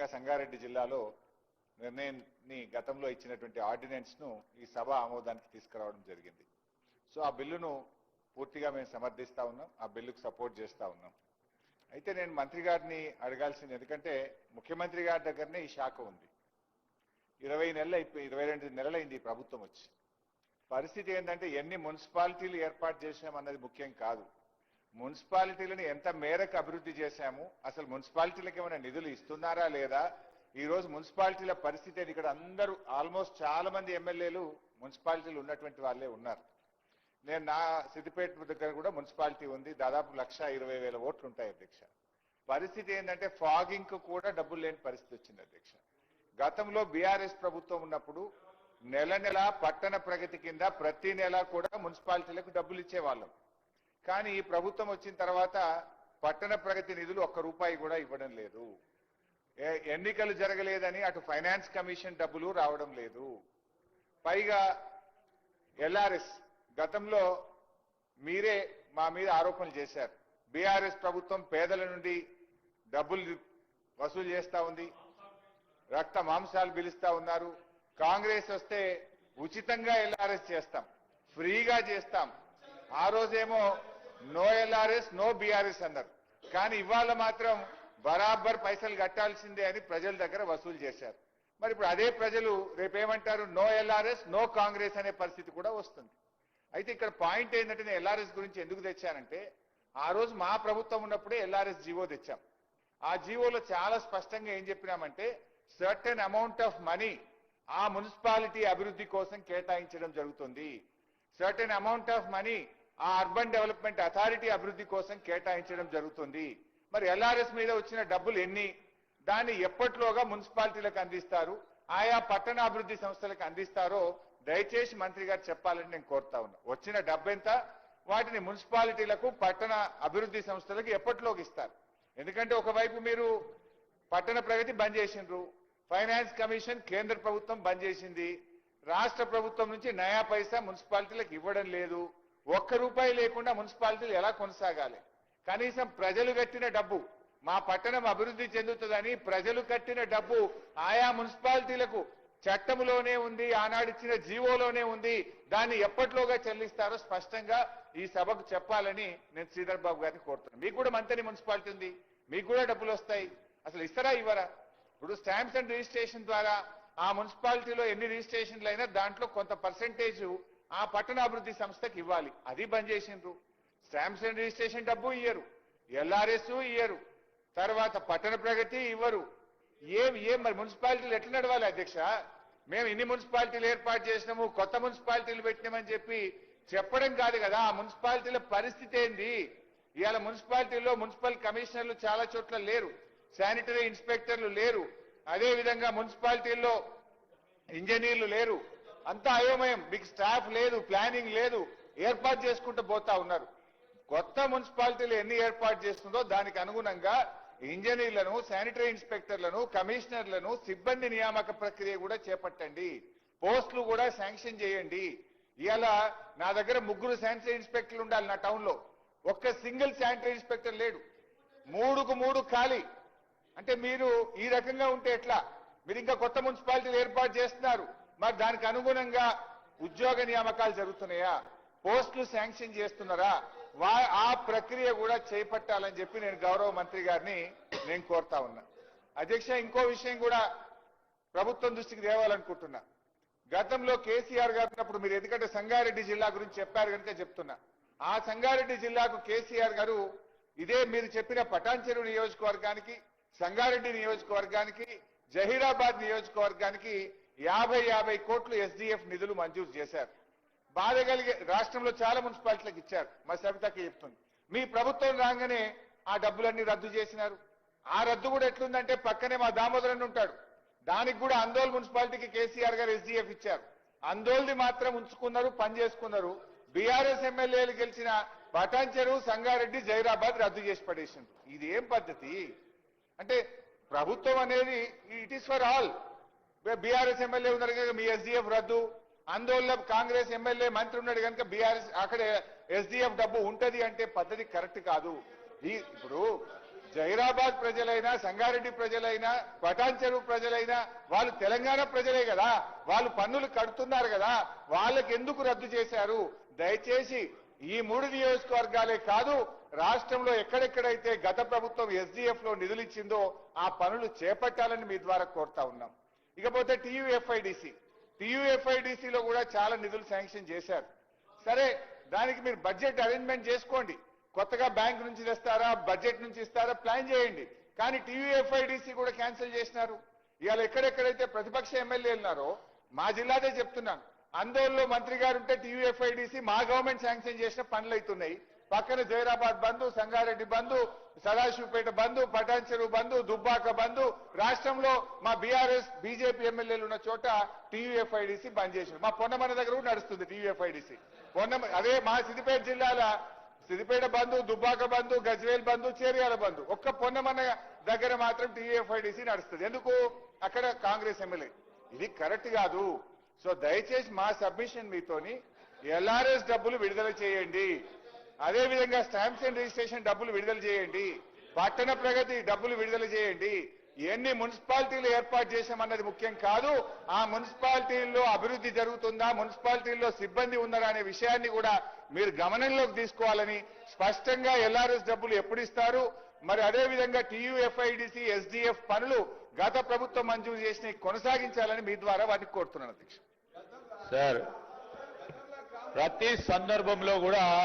ముఖ్యంగా సంగారెడ్డి జిల్లాలో నిర్ణయాన్ని గతంలో ఇచ్చినటువంటి ఆర్డినెన్స్ను ఈ సభ ఆమోదానికి తీసుకురావడం జరిగింది. సో ఆ బిల్లును పూర్తిగా మేము సమర్థిస్తా ఉన్నాం ఆ బిల్లుకు సపోర్ట్ చేస్తూ ఉన్నాం. అయితే నేను మంత్రి గారిని అడగాల్సింది ఎందుకంటే ముఖ్యమంత్రి గారి దగ్గరనే ఈ శాఖ ఉంది. ఇరవై నెలలు అయిపోయి ఇరవై రెండు నెలలైంది ఈ ప్రభుత్వం వచ్చి. పరిస్థితి ఏంటంటే ఎన్ని మున్సిపాలిటీలు ఏర్పాటు చేశామన్నది ముఖ్యం కాదు. మున్సిపాలిటీలను ఎంత మేరకు అభివృద్ధి చేశాము? అసలు మున్సిపాలిటీలకు ఏమైనా నిధులు ఇస్తున్నారా లేదా? ఈ రోజు మున్సిపాలిటీల పరిస్థితి ఇక్కడ అందరూ ఆల్మోస్ట్ చాలా మంది ఎమ్మెల్యేలు మున్సిపాలిటీలు ఉన్నటువంటి వాళ్ళే ఉన్నారు. నేను నా సిద్దిపేట దగ్గర కూడా మున్సిపాలిటీ ఉంది. దాదాపు లక్ష ఇరవై వేల ఓట్లు ఉంటాయి అధ్యక్ష. పరిస్థితి ఏంటంటే ఫాగింగ్కు కూడా డబ్బులు లేని పరిస్థితి వచ్చింది అధ్యక్ష. గతంలో బీఆర్ఎస్ ప్రభుత్వం ఉన్నప్పుడు నెల నెల పట్టణ ప్రగతి కింద ప్రతి నెల కూడా మున్సిపాలిటీలకు డబ్బులు ఇచ్చేవాళ్ళం. కానీ ఈ ప్రభుత్వం వచ్చిన తర్వాత పట్టణ ప్రగతి నిధులు ఒక్క రూపాయి కూడా ఇవ్వడం లేదు. ఏ- ఎన్నికలు జరగలేదని అటు ఫైనాన్స్ కమిషన్ డబ్బులు రావడం లేదు. పైగా ఎల్ఆర్ఎస్ గతంలో మీరే మా మీద ఆరోపణలు చేశారు. బీఆర్ఎస్ ప్రభుత్వం పేదల నుండి డబ్బులు వసూలు చేస్తా ఉంది. రక్త మాంసాలు పిలుస్తా ఉన్నారు. కాంగ్రెస్ వస్తే ఉచితంగా ఎల్ఆర్ఎస్ చేస్తాం. ఫ్రీగా చేస్తాం. ఆ రోజేమో నో ఎల్ఆర్ఎస్ నో బీఆర్ఎస్ అన్నారు. కానీ ఇవాళ మాత్రం బరాబర్ పైసలు కట్టాల్సిందే అని ప్రజల దగ్గర వసూలు చేశారు. మరి ఇప్పుడు అదే ప్రజలు రేపేమంటారు? నో ఎల్ఆర్ఎస్ నో కాంగ్రెస్ అనే పరిస్థితి కూడా వస్తుంది. అయితే ఇక్కడ పాయింట్ ఏంటంటే నేను ఎల్ఆర్ఎస్ గురించి ఎందుకు తెచ్చానంటే ఆ రోజు మా ప్రభుత్వం ఉన్నప్పుడే ఎల్ఆర్ఎస్ జీవో తెచ్చాం. ఆ జీవోలో చాలా స్పష్టంగా ఏం చెప్పినామంటే సర్టెన్ అమౌంట్ ఆఫ్ మనీ ఆ మున్సిపాలిటీ అభివృద్ధి కోసం కేటాయించడం జరుగుతుంది. సర్టెన్ అమౌంట్ ఆఫ్ మనీ ఆ అర్బన్ డెవలప్మెంట్ అథారిటీ అభివృద్ధి కోసం కేటాయించడం జరుగుతుంది. మరి ఎల్ఆర్ఎస్ మీద వచ్చిన డబ్బులు ఎన్ని? దాన్ని ఎప్పట్లోగా మున్సిపాలిటీలకు అందిస్తారు? ఆయా పట్టణాభివృద్ధి సంస్థలకు అందిస్తారో దయచేసి మంత్రి గారు చెప్పాలని నేను కోరుతా ఉన్నా. వచ్చిన డబ్బెంత? వాటిని మున్సిపాలిటీలకు పట్టణ అభివృద్ధి సంస్థలకు ఎప్పట్లోకి ఇస్తారు? ఎందుకంటే ఒకవైపు మీరు పట్టణ ప్రగతి బంద్ చేసిండ్రు ఫైనాన్స్ కమిషన్ కేంద్ర ప్రభుత్వం బంద్ చేసింది రాష్ట్ర ప్రభుత్వం నుంచి నయా పైసా మున్సిపాలిటీలకు ఇవ్వడం లేదు. ఒక్క రూపాయి లేకుండా మున్సిపాలిటీలు ఎలా కొనసాగాలి? కనీసం ప్రజలు కట్టిన డబ్బు మా పట్టణం అభివృద్ధి చెందుతుందని ప్రజలు కట్టిన డబ్బు ఆయా మున్సిపాలిటీలకు చట్టంలోనే ఉంది ఆనాడిచ్చిన జీవోలోనే ఉంది. దాన్ని ఎప్పట్లోగా చెల్లిస్తారో స్పష్టంగా ఈ సభకు చెప్పాలని నేను శ్రీధర్ బాబు గారిని కోరుతున్నాను. మీకు కూడా మంతని మున్సిపాలిటీ ఉంది మీకు కూడా డబ్బులు వస్తాయి. అసలు ఇస్తారా ఇవ్వరా? ఇప్పుడు స్టాంప్స్ అండ్ రిజిస్ట్రేషన్ ద్వారా ఆ మున్సిపాలిటీలో ఎన్ని రిజిస్ట్రేషన్లు అయినా దాంట్లో కొంత పర్సెంటేజ్ ఆ పట్టణాభివృద్ధి సంస్థకి ఇవ్వాలి. అది బంద్ చేసిండ్రు. స్టాంప్స్ అండ్ రిజిస్ట్రేషన్ డబ్బు ఇయ్యరు. ఎల్ఆర్ఎస్ ఇయ్యరు. తర్వాత పట్టణ ప్రగతి ఇవ్వరు. ఏం ఏం మరి మున్సిపాలిటీలు ఎట్లా నడవాలి అధ్యక్ష? మేము ఇన్ని మున్సిపాలిటీలు ఏర్పాటు చేసినాము కొత్త మున్సిపాలిటీలు పెట్టినామని చెప్పి చెప్పడం కాదు కదా. ఆ మున్సిపాలిటీల పరిస్థితి ఏంది? ఇవాళ మున్సిపాలిటీలో మున్సిపల్ కమిషనర్లు చాలా చోట్ల లేరు. శానిటరీ ఇన్స్పెక్టర్లు లేరు. అదేవిధంగా మున్సిపాలిటీల్లో ఇంజనీర్లు లేరు. అంతా అయోమయం మీకు స్టాఫ్ లేదు ప్లానింగ్ లేదు. ఏర్పాటు చేసుకుంటూ పోతా ఉన్నారు. కొత్త మున్సిపాలిటీలు ఎన్ని ఏర్పాటు చేస్తుందో దానికి అనుగుణంగా ఇంజనీర్లను శానిటరీ ఇన్స్పెక్టర్లను కమిషనర్లను సిబ్బంది నియామక ప్రక్రియ కూడా చేపట్టండి. పోస్టులు కూడా శాంక్షన్ చేయండి. ఇలా నా దగ్గర ముగ్గురు శానిటరీ ఇన్స్పెక్టర్లు ఉండాలి నా టౌన్లో ఒక్క సింగిల్ శానిటరీ ఇన్స్పెక్టర్ లేడు. మూడుకు మూడు ఖాళీ. అంటే మీరు ఈ రకంగా ఉంటే ఎట్లా? మీరు ఇంకా కొత్త మున్సిపాలిటీలు ఏర్పాటు చేస్తున్నారు. మరి దానికి అనుగుణంగా ఉద్యోగ నియామకాలు జరుగుతున్నాయా? పోస్టులు శాంక్షన్ చేస్తున్నారా? వా ఆ ప్రక్రియ కూడా చేపట్టాలని చెప్పి నేను గౌరవ మంత్రి గారిని నేను కోరుతా ఉన్నా. అధ్యక్ష ఇంకో విషయం కూడా ప్రభుత్వం దృష్టికి తేవాలనుకుంటున్నా. గతంలో కేసీఆర్ గారు ఉన్నప్పుడు మీరు ఎందుకంటే సంగారెడ్డి జిల్లా గురించి చెప్పారు కనుక చెప్తున్నా. ఆ సంగారెడ్డి జిల్లాకు కేసీఆర్ గారు ఇదే మీరు చెప్పిన పటాన్చెరు నియోజకవర్గానికి సంగారెడ్డి నియోజకవర్గానికి జహీరాబాద్ నియోజకవర్గానికి యాభై యాభై కోట్లు ఎస్డిఎఫ్ నిధులు మంజూరు చేశారు. బాధ కలిగే రాష్ట్రంలో చాలా మున్సిపాలిటీలకు ఇచ్చారు. మా సవితకి చెప్తుంది. మీ ప్రభుత్వం రాగానే ఆ డబ్బులన్నీ రద్దు చేసినారు. ఆ రద్దు కూడా ఎట్లుందంటే పక్కనే మా దామోదరన్ ఉంటాడు. దానికి కూడా అందోల్ మున్సిపాలిటీకి కేసీఆర్ గారు ఎస్డిఎఫ్ ఇచ్చారు. అందోల్ది మాత్రం ఉంచుకున్నారు పని చేసుకున్నారు. బీఆర్ఎస్ ఎమ్మెల్యేలు గెలిచిన పటాన్చెరు సంగారెడ్డి జైరాబాద్ రద్దు చేసి పడేసిండ్రు. ఇది ఏం పద్ధతి? అంటే ప్రభుత్వం అనేది it is for all BRS MLA ఉన్నారు కనుక మీ ఎస్డిఎఫ్ రద్దు. అందువల్ల కాంగ్రెస్ ఎమ్మెల్యే మంత్రి ఉన్నాడు కనుక బీఆర్ఎస్ అక్కడ ఎస్డిఎఫ్ డబ్బు ఉంటది అంటే పద్ధతి కరెక్ట్ కాదు. ఈ ఇప్పుడు జైరాబాద్ ప్రజలైనా సంగారెడ్డి ప్రజలైనా పటాన్ చెరువు ప్రజలైనా వాళ్ళు తెలంగాణ ప్రజలే కదా. వాళ్ళు పన్నులు కడుతున్నారు కదా. వాళ్ళకి ఎందుకు రద్దు చేశారు? దయచేసి ఈ మూడు నియోజకవర్గాలే కాదు రాష్ట్రంలో ఎక్కడెక్కడైతే గత ప్రభుత్వం ఎస్డిఎఫ్లో నిధులు ఇచ్చిందో ఆ పనులు చేపట్టాలని మీ ద్వారా కోరుతా ఉన్నాం. ఇకపోతే టీయూఎఫ్ఐడిసి. టీయూఎఫ్ఐడిసిలో కూడా చాలా నిధులు శాంక్షన్ చేశారు. సరే దానికి మీరు బడ్జెట్ అరేంజ్మెంట్ చేసుకోండి. కొత్తగా బ్యాంక్ నుంచి తెస్తారా బడ్జెట్ నుంచి ఇస్తారా ప్లాన్ చేయండి. కానీ టీయూఎఫ్ఐడిసి కూడా క్యాన్సిల్ చేసినారు. ఇవాళ ఎక్కడెక్కడైతే ప్రతిపక్ష ఎమ్మెల్యే ఉన్నారో మా జిల్లాదే చెప్తున్నాను. అందరిలో మంత్రి గారు ఉంటే టీయూఎఫ్ఐడిసి మా గవర్నమెంట్ శాంక్షన్ చేసిన పనులు అవుతున్నాయి పక్కన జైరాబాద్ బంధు సంగారెడ్డి బంధు సదాశివపేట బంధు పటాన్ చెరువు బంధు దుబ్బాక బంధు. రాష్ట్రంలో మా బీఆర్ఎస్ బీజేపీ ఎమ్మెల్యేలు ఉన్న చోట టీయూఎఫ్ఐడిసి బంద్ చేశారు. మా పొన్నమన్న దగ్గర కూడా నడుస్తుంది టీయూఎఫ్ఐడిసి. పొన్నమ అదే మా సిద్దిపేట జిల్లాల సిద్దిపేట బంధు దుబ్బాక బంధు గజ్వేల్ బంధు చేరియాల బంధు. ఒక్క పొన్నమన్న దగ్గర మాత్రం టీఎఫ్ఐడిసి నడుస్తుంది. ఎందుకు? అక్కడ కాంగ్రెస్ ఎమ్మెల్యే. ఇది కరెక్ట్ కాదు. సో దయచేసి మా సబ్మిషన్ మీతోని ఎల్ఆర్ఎస్ డబ్బులు విడుదల చేయండి. అదే విధంగా స్టాంప్స్ అండ్ రిజిస్ట్రేషన్ డబ్బులు విడుదల చేయండి. పట్టణ ప్రగతి డబ్బులు విడుదల చేయండి. ఎన్ని మున్సిపాలిటీలు ఏర్పాటు చేశామన్నది ముఖ్యం కాదు. ఆ మున్సిపాలిటీల్లో అభివృద్ధి జరుగుతుందా మున్సిపాలిటీల్లో సిబ్బంది ఉన్నారా అనే విషయాన్ని కూడా మీరు గమనంలోకి తీసుకోవాలని స్పష్టంగా ఎల్ఆర్ఎస్ డబ్బులు ఎప్పుడు ఇస్తారు? మరి అదే విధంగా టీయూఎఫ్ఐడిసి ఎస్డిఎఫ్ పనులు గత ప్రభుత్వం మంజూరు చేసిన కొనసాగించాలని మీ ద్వారా వాటిని కోరుతున్నాను అధ్యక్ష. సార్ ప్రతి సందర్భంలో కూడా